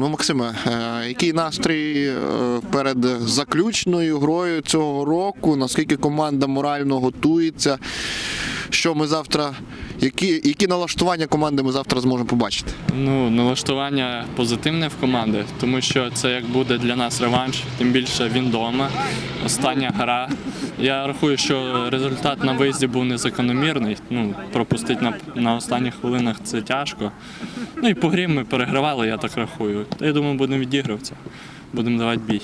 Ну, Максиме, е, який настрій е, перед заключною грою цього року? Наскільки команда морально готується? Що ми завтра, які, які налаштування команди ми завтра зможемо побачити? Ну, налаштування позитивне в команди, тому що це як буде для нас реванш, тим більше він вдома. Остання гра. Я рахую, що результат на виїзді був незакономірний. Ну, пропустити на, на останніх хвилинах це тяжко. Ну і по грі ми перегравали, я так рахую. Я думаю, будемо відігруватися, будемо давати бій.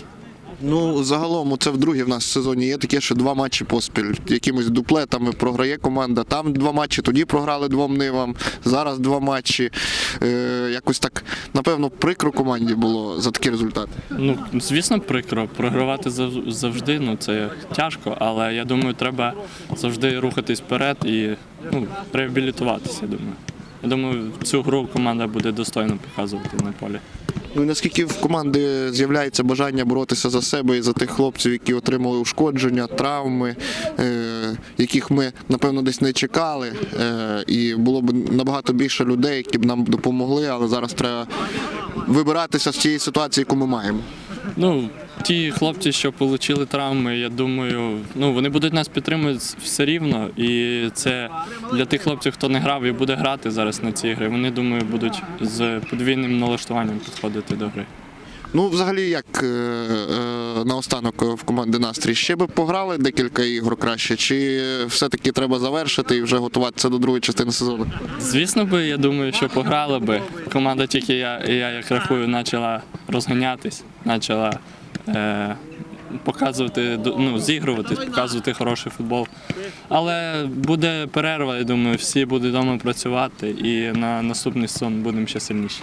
Ну, загалом, це вдруге в нас в сезоні є таке, що два матчі поспіль. Якимись дуплетами програє команда. Там два матчі, тоді програли двом нивам, зараз два матчі. Е, якось так, напевно, прикро команді було за такі результати. Ну, звісно, прикро. Програвати завжди ну, це тяжко, але я думаю, треба завжди рухатись вперед і ну, реабілітуватися, я думаю. Я думаю, цю гру команда буде достойно показувати на полі. Ну і наскільки в команди з'являється бажання боротися за себе і за тих хлопців, які отримали ушкодження, травми, е, яких ми напевно десь не чекали, е, і було б набагато більше людей, які б нам допомогли, але зараз треба вибиратися з цієї ситуації, яку ми маємо. Ну, ті хлопці, що отримали травми, я думаю, ну вони будуть нас підтримувати все рівно. І це для тих хлопців, хто не грав і буде грати зараз на ці гри, вони думаю, будуть з подвійним налаштуванням підходити до гри. Ну, взагалі, як е, е, наостанок в команди настрій, ще би пограли декілька ігор краще, чи все-таки треба завершити і вже готуватися до другої частини сезону? Звісно би, я думаю, що пограли би. Команда тільки я, я як рахую, почала розганятись, почала показувати, ну, зігруватись, показувати хороший футбол. Але буде перерва, я думаю, всі будуть вдома працювати і на наступний сезон будемо ще сильніші.